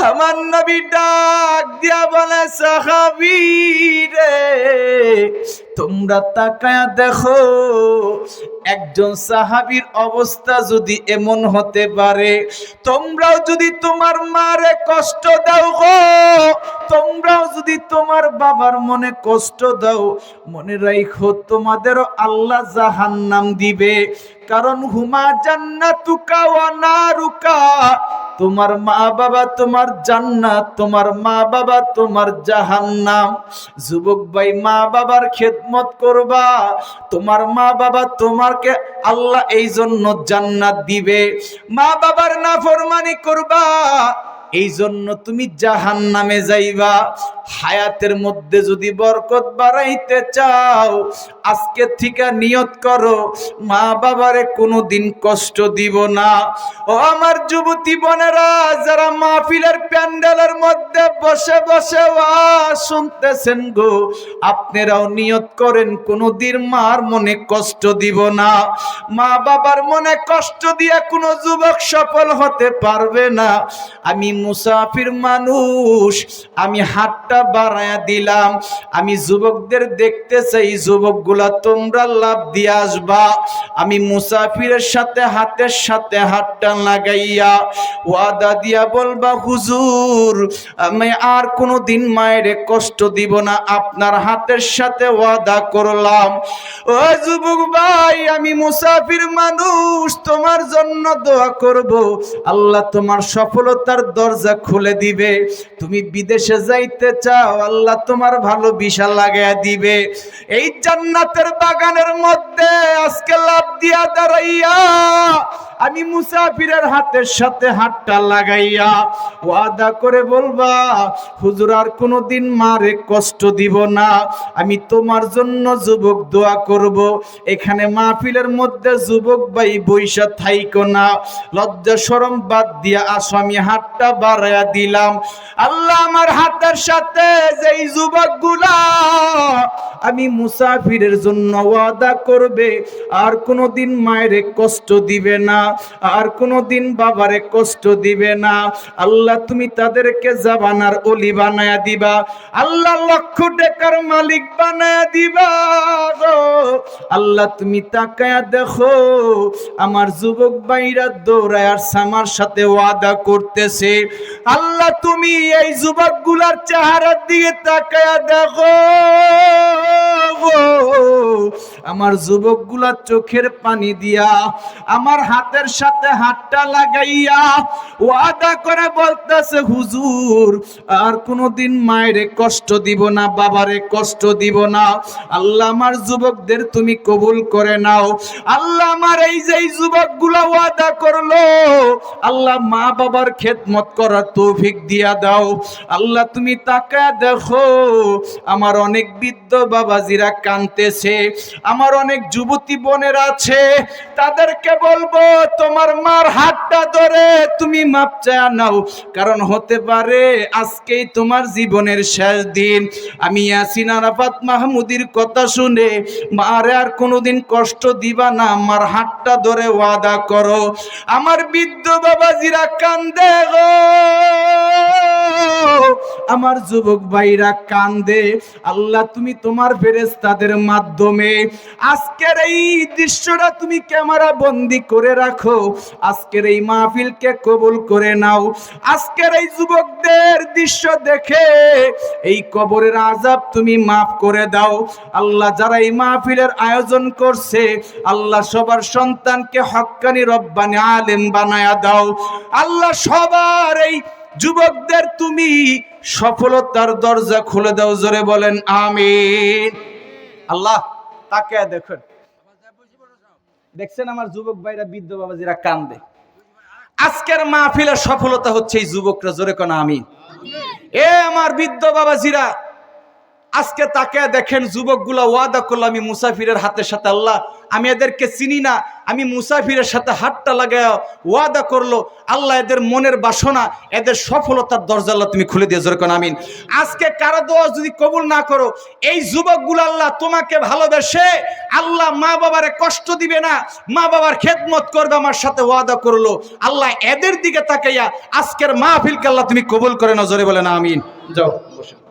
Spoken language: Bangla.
আমার নবী ডাক দিয়া বলে, সাহাবি রে, তোমরা তাকায়া দেখো, একজন সাহাবীর অবস্থা যদি এমন হতে পারে, তোমরাও যদি তোমার মারে কষ্ট দাও গো, তোমরাও যদি তোমার বাবার মনে কষ্ট দাও, মনে রাখো তোমাদেরও আল্লাহ জাহান্নাম দিবে। কারণ হুমা জান্নাতুকা ওয়া নারুকা তোমার মা বাবা তোমার জান্নাত, তোমার মা বাবা তোমার জাহান্নাম। যুবক ভাই, মা বাবার খেদমত করবা। তোমার মা বাবা তোমারকে আল্লাহ এই জন্য জান্নাত দিবে। মা বাবার নাফরমানি করবা। এই জন্য তুমি জাহান নামে যাইবা। হায়াতের মধ্যে যদি বরকত বাড়াইতে চাও, আজকে থেকে নিয়ত করো, মা বাবারে কোনোদিন কষ্ট দিব না। ও আমার যুবতী বোনেরা, যারা মাহফিলের প্যান্ডেলের মধ্যে বসে বসে ওয়াজ শুনতেছেন গো, আপনারাও নিয়ত করেন কোনো দিন মার মনে কষ্ট দিব না। মা বাবার মনে কষ্ট দিয়ে কোনো যুবক সফল হতে পারবে না। আমি মুসাফির মানুষ, আমি হাতটা বাড়ায়া দিলাম। আমি যুবকদের দেখতে চাই, যুবকগুলা তোমরা লাভ দিয়ে আসবা। আমি মুসাফিরের সাথে, হাতের সাথে হাতটা লাগাইয়া ওয়াদা দিয়া বলবা, হুজুর, আমি আর কোনো দিন মায়ের কষ্ট দিব না, আপনার হাতের সাথে ওয়াদা করলাম। ও যুবক ভাই, আমি মুসাফির মানুষ, তোমার জন্য দোয়া করব। আল্লাহ তোমার সফলতার দরজা খুলে দিবে। তুমি বিদেশে যাইতে চাও আল্লাহ তোমার ভালো বিশাল লাগাইয়া দিবে। এই জান্নাতের বাগানের মধ্যে আজকে লাভ দিয়া দাঁড়াইয়া আমি মুসাফিরের হাতের সাথে হাতটা লাগাইয়া ওয়াদা করে বলবা, হুজুর আর কোনোদিন মারে কষ্ট দিব না। আমি তোমার জন্য যুবক দোয়া করব। এখানে মাহফিলের মধ্যে যুবক ভাই বৈশা থাইকো না। লজ্জা, শরম বাদ দিয়া আসো, আমি হাতটা বাড়াইয়া দিলাম। আল্লাহ আমার হাতের সাথে যেই যুবকগুলা আমি মুসাফিরের জন্য ওয়াদা করবে, আর কোনোদিন মায়ের কষ্ট দিবে না। আর কোনোদিন বাবারে কষ্ট দিবে না। আল্লাহ, তুমি তাদেরকে জাবানার অলি বানায়া দিবা। আল্লাহ, লক্ষ টাকার মালিক বানায়া দিবা গো। আল্লাহ, তুমি তাকায়া দেখো, আমার যুবক ভাইরা দৌড়ায় আর আমার সাথে ওয়াদা করতেছে। আল্লাহ, তুমি এই যুবকগুলার চেহারার দিকে তাকায়া দেখো। আমার যুবকগুলা চোখের পানি দিয়া আমার হাতের সাথে হাতটা লাগাইয়া ওয়াদা করে বলতেছে, হুজুর, আর কোনোদিন মায়েরে কষ্ট দিব না, বাবারে কষ্ট দিব না। আল্লাহ আমার যুবকদের তুমি কবুল করে নাও। আল্লাহ আমার এই যে যুবকগুলা ওয়াদা করল, আল্লাহ মা বাবার খেদমত করার তৌফিক দিয়া দাও। আল্লাহ তুমি তাকা দেখো, আমার অনেক বৃদ্ধ বাবাজিরা কানতেছে আমার অনেক যুবতী বোনের আছে, তাদেরকে বলব, তোমার মার হাতটা ধরে তুমি মাপ চায়া নাও, কারণ হতে পারে আজকেই তোমার জীবনের শেষ দিন। আমি ইয়াসিন আরাফাত মাহমুদির কথা শুনে, মারে আর কোনোদিন কষ্ট দিবা না আমার হাতটা ধরে ওয়াদা করো। আমার বৃদ্ধ বাবাজিরা কান্দে গো। আমার যুবক ভাইরা কান্দে, আল্লাহ তুমি তোমার ফেরেশতাদের মাধ্যমে আজকের এই দৃশ্যটা তুমি ক্যামেরা বন্দি করে রাখো, আজকের এই মাহফিলকে কবুল করে নাও, আজকের এই যুবকদের দৃশ্য দেখে এই কবরের আজাব তুমি মাফ করে দাও, আল্লাহ যারা এই মাহফিলের আয়োজন করছে, আল্লাহ সবার সন্তানকে হক্কানি রব্বানি আলেম বানায়া দাও, আল্লাহ সবার এই যুবকদের তুমি সফলতার দরজা খুলে দাও, জোরে বলেন, আমিন। আল্লাহ তাকে দেখুন। দেখছেন আমার যুবক ভাইরা, বৃদ্ধ বাবাজিরা কান্দে। আজকের মাহফিলের সফলতা হচ্ছে এই যুবকরা, জোরে কোন আমি এ আমার বৃদ্ধ বাবাজিরা আজকে তাকে দেখেন যুবকগুলা ওয়াদা করল, আমি মুসাফিরের হাতের সাথে আল্লাহ, আমি এদেরকে চিনি না, আমি মুসাফিরের সাথে হাতটা লাগায় ওয়াদা করল, আল্লাহ এদের মনের বাসনা, এদের সফলতার দরজা আল্লাহ তুমি খুলে দিয়ে যেরকম আমিন। আজকে কারও দোয়া যদি কবুল না করো, এই যুবকগুলো আল্লাহ তোমাকে ভালোবেসে আল্লাহ মা বাবারে কষ্ট দিবে না, মা বাবার খেদমত করবে, আমার সাথে ওয়াদা করল। আল্লাহ এদের দিকে তাকাইয়া আজকের মাহফিলকে আল্লাহ তুমি কবুল করে নজরে বলে না আমিন। যাও বসে